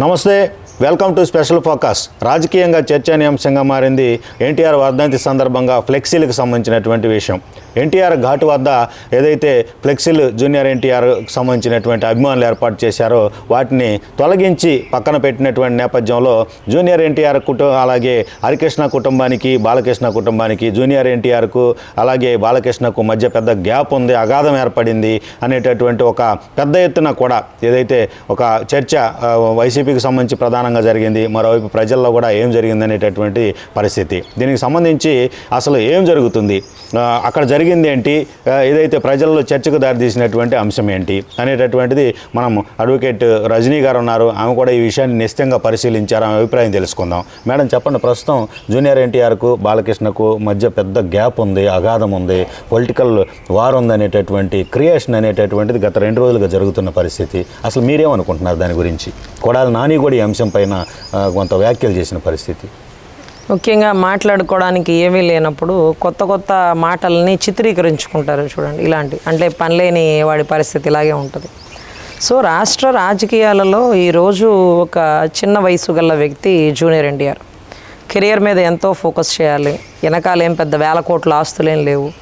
నమస్తే welcome to special focus. రాజకీయంగా చర్చనీయాంశంగా మారింది ఎన్టీఆర్ వర్ధంతి సందర్భంగా ఫ్లెక్సీలకు సంబంధించినటువంటి విషయం. ఎన్టీఆర్ ఘాటు వద్ద ఏదైతే ఫ్లెక్సీలు జూనియర్ ఎన్టీఆర్ సంబంధించినటువంటి అభిమానులు ఏర్పాటు చేశారో వాటిని తొలగించి పక్కన పెట్టినటువంటి నేపథ్యంలో జూనియర్ ఎన్టీఆర్ కుటుంబం అలాగే హరికృష్ణ కుటుంబానికి బాలకృష్ణ కుటుంబానికి జూనియర్ ఎన్టీఆర్కు అలాగే బాలకృష్ణకు మధ్య పెద్ద గ్యాప్ ఉంది అగాధం ఏర్పడింది అనేటటువంటి ఒక పెద్ద ఎత్తున కూడా ఏదైతే ఒక చర్చ వైసీపీకి సంబంధించి ప్రధానంగా జరిగింది మరోవైపు ప్రజల్లో కూడా ఏం జరిగింది అనేటటువంటి పరిస్థితి. దీనికి సంబంధించి అసలు ఏం జరుగుతుంది? అక్కడ జరిగి జరిగింది ఏంటి? ఏదైతే ప్రజల్లో చర్చకు దారితీసినటువంటి అంశం ఏంటి? అనేటటువంటిది మనం అడ్వకేట్ రజనీ గారు ఉన్నారు. ఆమె కూడా ఈ విషయాన్ని నిశ్చితంగా పరిశీలించారు. ఆమె అభిప్రాయం తెలుసుకుందాం. మేడం చెప్పండి. ప్రస్తుతం జూనియర్ ఎన్టీఆర్కు బాలకృష్ణకు మధ్య పెద్ద గ్యాప్ ఉంది అగాధం ఉంది. పొలిటికల్ వార్ ఉంది అనేటటువంటి క్రియేషన్ అనేటటువంటిది గత రెండు రోజులుగా జరుగుతున్న పరిస్థితి. అసలు మీరేమనుకుంటున్నారు దాని గురించి? కొడాలి నాని కూడా ఈ అంశం పైన కొంత వ్యాఖ్యలు చేసిన పరిస్థితి. ముఖ్యంగా మాట్లాడుకోవడానికి ఏమీ లేనప్పుడు కొత్త కొత్త మాటల్ని చిత్రీకరించుకుంటారు చూడండి ఇలాంటి. అంటే పనిలేని వాడి పరిస్థితి ఇలాగే ఉంటుంది. సో రాష్ట్ర రాజకీయాలలో ఈరోజు ఒక చిన్న వయసు గల వ్యక్తి జూనియర్ ఎన్టీఆర్. కెరియర్ మీద ఎంతో ఫోకస్ చేయాలి. వెనకాల ఏం పెద్ద వేల కోట్ల ఆస్తులేం లేవు.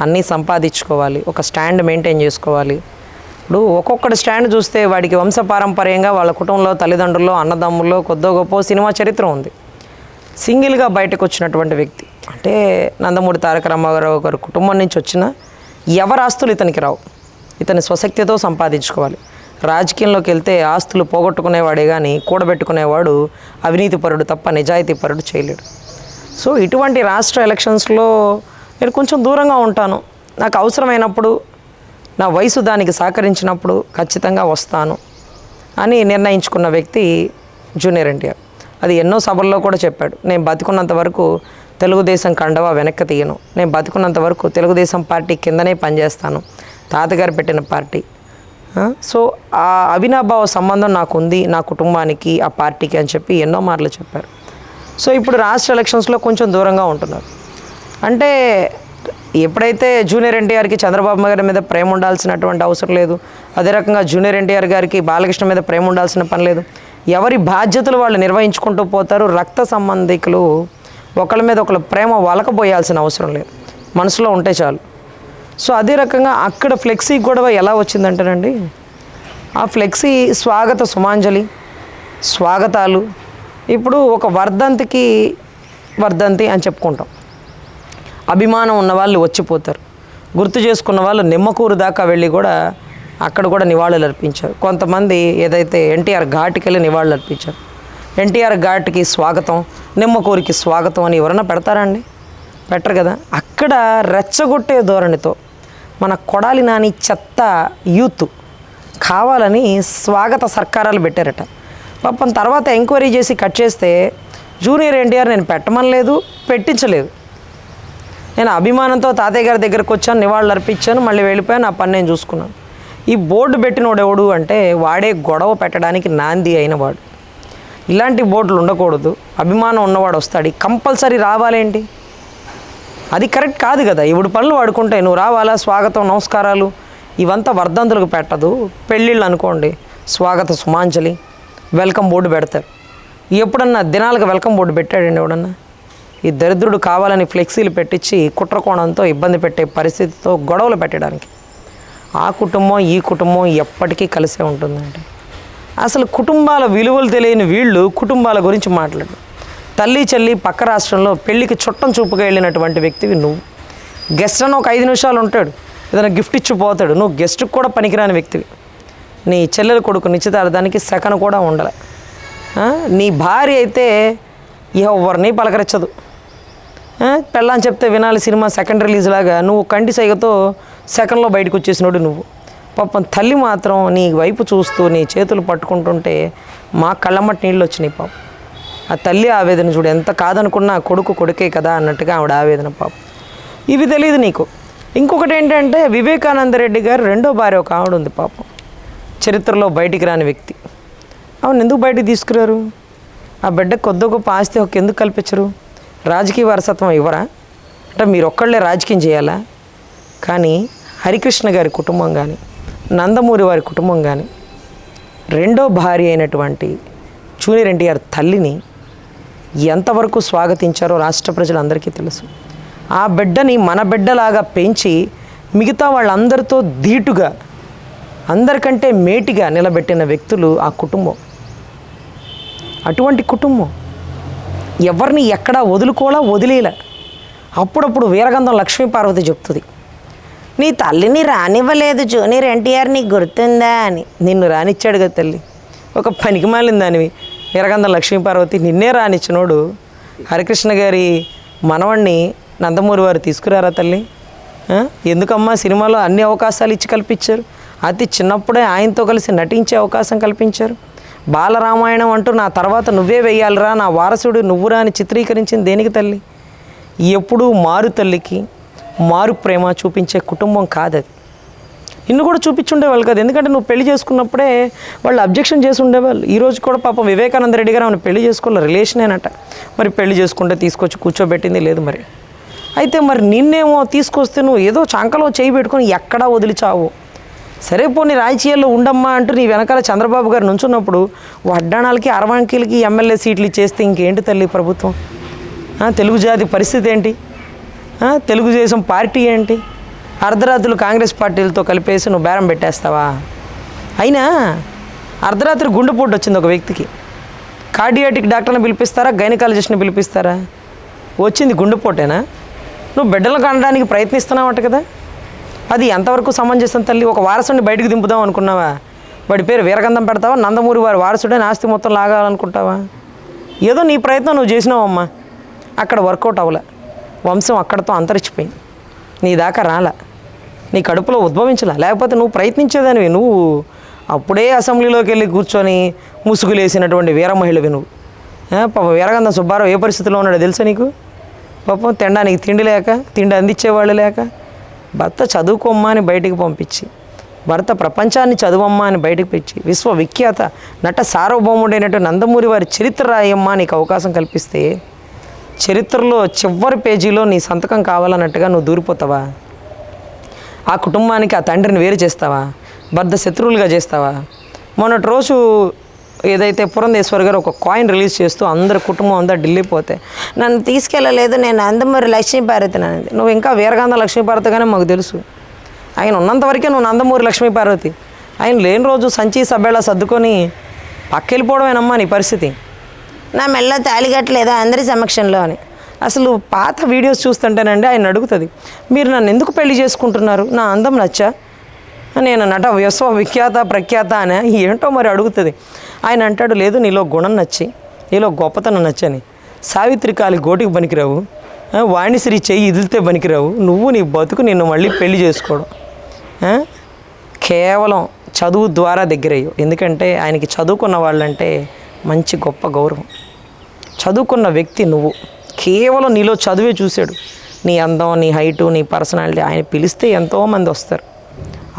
అన్నీ సంపాదించుకోవాలి. ఒక స్టాండ్ మెయింటైన్ చేసుకోవాలి. ఇప్పుడు ఒక్కొక్కటి స్టాండ్ చూస్తే వాడికి వంశపారంపర్యంగా వాళ్ళ కుటుంబంలో తల్లిదండ్రుల్లో అన్నదమ్ముల్లో కొద్దో గొప్ప సినిమా చరిత్ర ఉంది. సింగిల్గా బయటకు వచ్చినటువంటి వ్యక్తి. అంటే నందమూరి తారక రామారావు గారి కుటుంబం నుంచి వచ్చిన ఎవరి ఆస్తులు ఇతనికి రావు. ఇతని స్వశక్తితో సంపాదించుకోవాలి. రాజకీయంలోకి వెళ్తే ఆస్తులు పోగొట్టుకునేవాడే కానీ కూడబెట్టుకునేవాడు అవినీతిపరుడు తప్ప నిజాయితీపరుడు చేయలేడు. సో ఇటువంటి రాష్ట్ర ఎలక్షన్స్లో నేను కొంచెం దూరంగా ఉంటాను. నాకు అవసరమైనప్పుడు నా వయసు దానికి సహకరించినప్పుడు ఖచ్చితంగా వస్తాను అని నిర్ణయించుకున్న వ్యక్తి జూనియర్ ఎన్టీఆర్. అది ఎన్నో సభల్లో కూడా చెప్పాడు. నేను బతికున్నంత వరకు తెలుగుదేశం కండవా వెనక్కి తీయను. నేను బతికున్నంత వరకు తెలుగుదేశం పార్టీ కిందనే పనిచేస్తాను. తాతగారు పెట్టిన పార్టీ. సో ఆ అవినాభావ సంబంధం నాకు ఉంది నా కుటుంబానికి ఆ పార్టీకి అని చెప్పి ఎన్నో మార్లు చెప్పారు. సో ఇప్పుడు రాష్ట్ర ఎలక్షన్స్లో కొంచెం దూరంగా ఉంటున్నారు. అంటే ఎప్పుడైతే జూనియర్ ఎన్టీఆర్కి చంద్రబాబు గారి మీద ప్రేమ ఉండాల్సినటువంటి అవసరం లేదు అదే రకంగా జూనియర్ ఎన్టీఆర్ గారికి బాలకృష్ణ మీద ప్రేమ ఉండాల్సిన పని లేదు. ఎవరి బాధ్యతలు వాళ్ళు నిర్వహించుకుంటూ పోతారు రక్త సంబంధికులు ఒకళ్ళ మీద ఒకళ్ళ ప్రేమ వలకపోయాల్సిన అవసరం లేదు. మనసులో ఉంటే చాలు. సో అదే రకంగా అక్కడ ఫ్లెక్సీ గొడవ ఎలా వచ్చిందంటేనండి ఆ ఫ్లెక్సీ స్వాగత సుమాంజలి స్వాగతాలు ఇప్పుడు ఒక వర్ధంతికి వర్ధంతి అని చెప్పుకుంటాం. అభిమానం ఉన్న వాళ్ళు వచ్చిపోతారు. గుర్తు చేసుకున్న వాళ్ళు నిమ్మకూరు దాకా వెళ్ళి కూడా అక్కడ కూడా నివాళులు అర్పించారు. కొంతమంది ఏదైతే ఎన్టీఆర్ ఘాట్కి వెళ్ళి నివాళులు అర్పించారు. ఎన్టీఆర్ ఘాట్కి స్వాగతం నిమ్మకూరికి స్వాగతం అని ఎవరైనా పెడతారండి పెట్టరు కదా. అక్కడ రెచ్చగొట్టే ధోరణితో మన కొడాలి నాని చెత్త యూత్ కావాలని స్వాగత సర్కారాలు పెట్టారట. పాపం తర్వాత ఎంక్వైరీ చేసి కట్ చేస్తే జూనియర్ ఎన్టీఆర్ నేను పెట్టమనలేదు పెట్టించలేదు. నేను అభిమానంతో తాతయ్య గారి దగ్గరకు వచ్చాను నివాళులు అర్పించాను మళ్ళీ వెళ్ళిపోయాను నా పని నేను చూసుకున్నాను. ఈ బోర్డు పెట్టినోడెవడు అంటే వాడే గొడవ పెట్టడానికి నాంది అయిన వాడు. ఇలాంటి బోర్డులు ఉండకూడదు. అభిమానం ఉన్నవాడు వస్తాడు. కంపల్సరీ రావాలేంటి? అది కరెక్ట్ కాదు కదా. ఇప్పుడు పనులు వాడుకుంటే నువ్వు రావాలా? స్వాగతం నమస్కారాలు ఇవంతా వర్ధంతులకు పెట్టదు. పెళ్ళిళ్ళు అనుకోండి. స్వాగత సుమాంజలి వెల్కమ్ బోర్డు పెడతారు. ఎప్పుడన్నా దినాలకు వెల్కమ్ బోర్డు పెట్టాడండి ఎవడన్నా? ఈ దరిద్రుడు కావాలని ఫ్లెక్సీలు పెట్టించి కుట్రకోణంతో ఇబ్బంది పెట్టే పరిస్థితితో గొడవలు పెట్టడానికి. ఆ కుటుంబం ఈ కుటుంబం ఎప్పటికీ కలిసే ఉంటుందండి. అసలు కుటుంబాల విలువలు తెలియని వీళ్ళు కుటుంబాల గురించి మాట్లాడు తల్లి చెల్లి పక్క రాష్ట్రంలో పెళ్ళికి చుట్టం చూపుగా వెళ్ళినటువంటి వ్యక్తివి నువ్వు. గెస్ట్ అని ఒక ఐదు నిమిషాలు ఉంటాడు. ఏదైనా గిఫ్ట్ ఇచ్చి పోతాడు. నువ్వు గెస్ట్కి కూడా పనికిరాని వ్యక్తివి. నీ చెల్లెల కొడుకు నిశ్చితార్థానికి సెకను కూడా ఉండలే. నీ భార్య అయితే ఎవరిని పలకరించదు. పెళ్ళని పెళ్ళాని చెప్తే వినాలి సినిమా సెకండ్ రిలీజ్ లాగా నువ్వు కంటి సైగతో సెకండ్లో బయటకు వచ్చేసినోడు నువ్వు. పాపం తల్లి మాత్రం నీ వైపు చూస్తూ నీ చేతులు పట్టుకుంటుంటే మా కళ్ళమ్మటి నీళ్ళు వచ్చినాయి పాపం. ఆ తల్లి ఆవేదన చూడు ఎంత కాదనుకున్నా కొడుకు కొడుకే కదా అన్నట్టుగా ఆవిడ ఆవేదన పాపం. ఇవి తెలియదు నీకు. ఇంకొకటి ఏంటంటే వివేకానంద రెడ్డి గారు రెండో భార్య ఒక ఆవిడ ఉంది పాపం. చరిత్రలో బయటికి రాని వ్యక్తి. అవును ఎందుకు బయటికి తీసుకురారు? ఆ బిడ్డ కొద్ది గొప్ప ఆస్తి ఒక ఎందుకు కల్పించరు? రాజకీయ వారసత్వం ఇవ్వరా? అంటే మీరు ఒక్కళ్ళే రాజకీయం చేయాలా? కానీ హరికృష్ణ గారి కుటుంబం కానీ నందమూరి వారి కుటుంబం కానీ రెండో భార్య అయినటువంటి జూనియర్ ఎన్టీఆర్ తల్లిని ఎంతవరకు స్వాగతించారో రాష్ట్ర ప్రజలందరికీ తెలుసు. ఆ బిడ్డని మన బిడ్డలాగా పెంచి మిగతా వాళ్ళందరితో ధీటుగా అందరికంటే మేటిగా నిలబెట్టిన వ్యక్తులు ఆ కుటుంబం. అటువంటి కుటుంబం. ఎవరిని ఎక్కడా వదులుకోలా వదిలేలా అప్పుడప్పుడు వీరగంధం లక్ష్మీపార్వతి చెప్తుంది. నీ తల్లిని రానివ్వలేదు జూనియర్ ఎన్టీఆర్ నీకు గుర్తుందా అని. నిన్ను రానిచ్చాడు కదా తల్లి. ఒక పనికి మాలిందానివి దానివి. లక్ష్మీపార్వతి నిన్నే రానిచ్చినోడు. హరికృష్ణ గారి మనవణ్ణి నందమూరి వారు తీసుకురారా తల్లి? ఎందుకమ్మా సినిమాలో అన్ని అవకాశాలు ఇచ్చి కల్పించారు? అతి చిన్నప్పుడే ఆయనతో కలిసి నటించే అవకాశం కల్పించారు. బాలరామాయణం అంటూ నా తర్వాత నువ్వే వెయ్యాలిరా నా వారసుడు నువ్వురా అని చిత్రీకరించింది దేనికి తల్లి? ఎప్పుడూ మారు తల్లికి మారు ప్రేమ చూపించే కుటుంబం కాదది. నిన్ను కూడా చూపించుండేవాళ్ళు కదా. ఎందుకంటే నువ్వు పెళ్ళి చేసుకున్నప్పుడే వాళ్ళు అబ్జెక్షన్ చేసి ఉండేవాళ్ళు. ఈ రోజు కూడా పాపం వివేకానంద రెడ్డి గారు ఆమెను పెళ్ళి చేసుకోవాలి రిలేషనేనట మరి పెళ్ళి చేసుకుంటే తీసుకొచ్చి కూర్చోబెట్టింది లేదు మరి. అయితే మరి నిన్నేమో తీసుకొస్తే నువ్వు ఏదో చంకలో చేయి పెట్టుకొని ఎక్కడా వదిలిచావు. సరే పోనీ రాజకీయాల్లో ఉండమ్మా అంటూ నీ వెనకాల చంద్రబాబు గారు నుంచున్నప్పుడు వడ్డాణాలకి అరవంకీలకి ఎమ్మెల్యే సీట్లు ఇచ్చేస్తే ఇంకేంటి తల్లి ప్రభుత్వం? తెలుగు జాతి పరిస్థితి ఏంటి? తెలుగుదేశం పార్టీ ఏంటి? అర్ధరాత్రులు కాంగ్రెస్ పార్టీలతో కలిపేసి నువ్వు బేరం పెట్టేస్తావా? అయినా అర్ధరాత్రి గుండెపోటు వచ్చింది ఒక వ్యక్తికి. కార్డియాటిక్ డాక్టర్ని పిలిపిస్తారా? గైనకాలజిస్ట్ని పిలిపిస్తారా? వచ్చింది గుండెపోటేనా నువ్వు బిడ్డలు కనడానికి ప్రయత్నిస్తున్నావట కదా? అది ఎంతవరకు సమంజసం తల్లి? ఒక వారసుని బయటకు దింపుదాం అనుకున్నావా? వాడి పేరు వీరగంధం పెడతావా? నందమూరి వారి వారసుడే ఆస్తి మొత్తం లాగాలనుకుంటావా? ఏదో నీ ప్రయత్నం నువ్వు చేసినావమ్మా. అక్కడ వర్కౌట్ అవ్వలే. వంశం అక్కడతో అంతరించిపోయింది నీ దాకా రాలా. నీ కడుపులో ఉద్భవించలా. లేకపోతే నువ్వు ప్రయత్నించేదానివి. నువ్వు అప్పుడే అసెంబ్లీలోకి వెళ్ళి కూర్చొని ముసుగులేసినటువంటి వీర మహిళవి నువ్వు. పాపం వీరగంధం సుబ్బారావు ఏ పరిస్థితిలో ఉన్నాడో తెలుసా నీకు? పాపం తినడానికి తిండి లేక తిండి అందించేవాళ్ళు లేక భర్త చదువుకోమ్మా అని బయటికి పంపించి భర్త ప్రపంచాన్ని చదువమ్మా అని బయటకు పెంచి విశ్వవిఖ్యాత నట సార్వభౌముడైనటువంటి నందమూరి వారి చరిత్ర రాయమ్మా నీకు అవకాశం కల్పిస్తే చరిత్రలో చివరి పేజీలో నీ సంతకం కావాలన్నట్టుగా నువ్వు దూరిపోతావా? ఆ కుటుంబానికి ఆ తండ్రిని వేరు చేస్తావా? బద్ద శత్రువులుగా చేస్తావా? మొన్నటి రోజు ఏదైతే పురంధేశ్వర్ గారు ఒక కాయిన్ రిలీజ్ చేస్తూ అందరి కుటుంబం అంతా ఢిల్లీ పోతే నన్ను తీసుకెళ్ళలేదు నేను నందమూరి లక్ష్మీపార్వతి అనేది. నువ్వు ఇంకా వీరగాంధ లక్ష్మీపార్వతిగానే మాకు తెలుసు. ఆయన ఉన్నంతవరకే నువ్వు నందమూరి లక్ష్మీపార్వతి ఆయన లేని రోజు సంచి సబ్బేళ సర్దుకొని పక్కెళ్ళిపోవడమేనమ్మా నీ పరిస్థితి. నా మెల్ల తాలిగట్టలేదా అందరి సమక్షంలో అని. అసలు పాత వీడియోస్ చూస్తుంటేనండి ఆయన అడుగుతుంది మీరు నన్ను ఎందుకు పెళ్ళి చేసుకుంటున్నారు? నా అందం నచ్చా? నేను నట విశ్వ విఖ్యాత ప్రఖ్యాత అని ఏంటో మరి అడుగుతుంది. ఆయన అంటాడు లేదు నీలో గుణం నచ్చి నీలో గొప్పతనం నచ్చని సావిత్రి కాలి గోటికి పనికిరావు వాణిశ్రీ చెయ్యి ఇదిలితే పనికిరావు నువ్వు నీ బతుకు నిన్ను మళ్ళీ పెళ్ళి చేసుకోవడం. కేవలం చదువు ద్వారా దగ్గరయ్యో. ఎందుకంటే ఆయనకి చదువుకున్న వాళ్ళంటే మంచి గొప్ప గౌరవం. చదువుకున్న వ్యక్తి నువ్వు. కేవలం నీలో చదువే చూశాడు. నీ అందం నీ హైటు నీ పర్సనాలిటీ ఆయన పిలిస్తే ఎంతోమంది వస్తారు.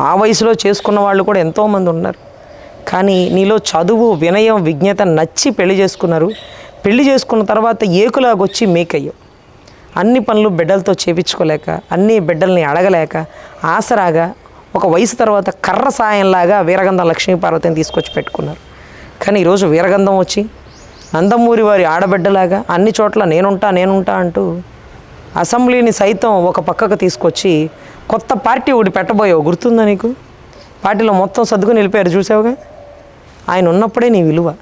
ఆ వయసులో చేసుకున్న వాళ్ళు కూడా ఎంతోమంది ఉన్నారు. కానీ నీలో చదువు వినయం విజ్ఞత నచ్చి పెళ్ళి చేసుకున్నారు. పెళ్ళి చేసుకున్న తర్వాత ఏకులాగొచ్చి మేకయ్యావు. అన్ని పనులు బిడ్డలతో చేపించుకోలేక అన్ని బిడ్డల్ని అడగలేక ఆసరాగా ఒక వయసు తర్వాత కర్ర సాయంలాగా వీరగంధ లక్ష్మీ పార్వతిని తీసుకొచ్చి పెట్టుకున్నారు. కానీ ఈరోజు వీరగంధం వచ్చి నందమూరి వారి ఆడబిడ్డలాగా అన్ని చోట్ల నేనుంటా నేనుంటా అంటూ అసెంబ్లీని సైతం ఒక పక్కకు తీసుకొచ్చి కొత్త పార్టీ ఒకటి పెట్టబోయావు. గుర్తుందా నీకు? పార్టీలో మొత్తం సర్దుకుని వెళ్ళిపోయారు చూసావుగా? ఆయన ఉన్నప్పుడే నీ విలువ.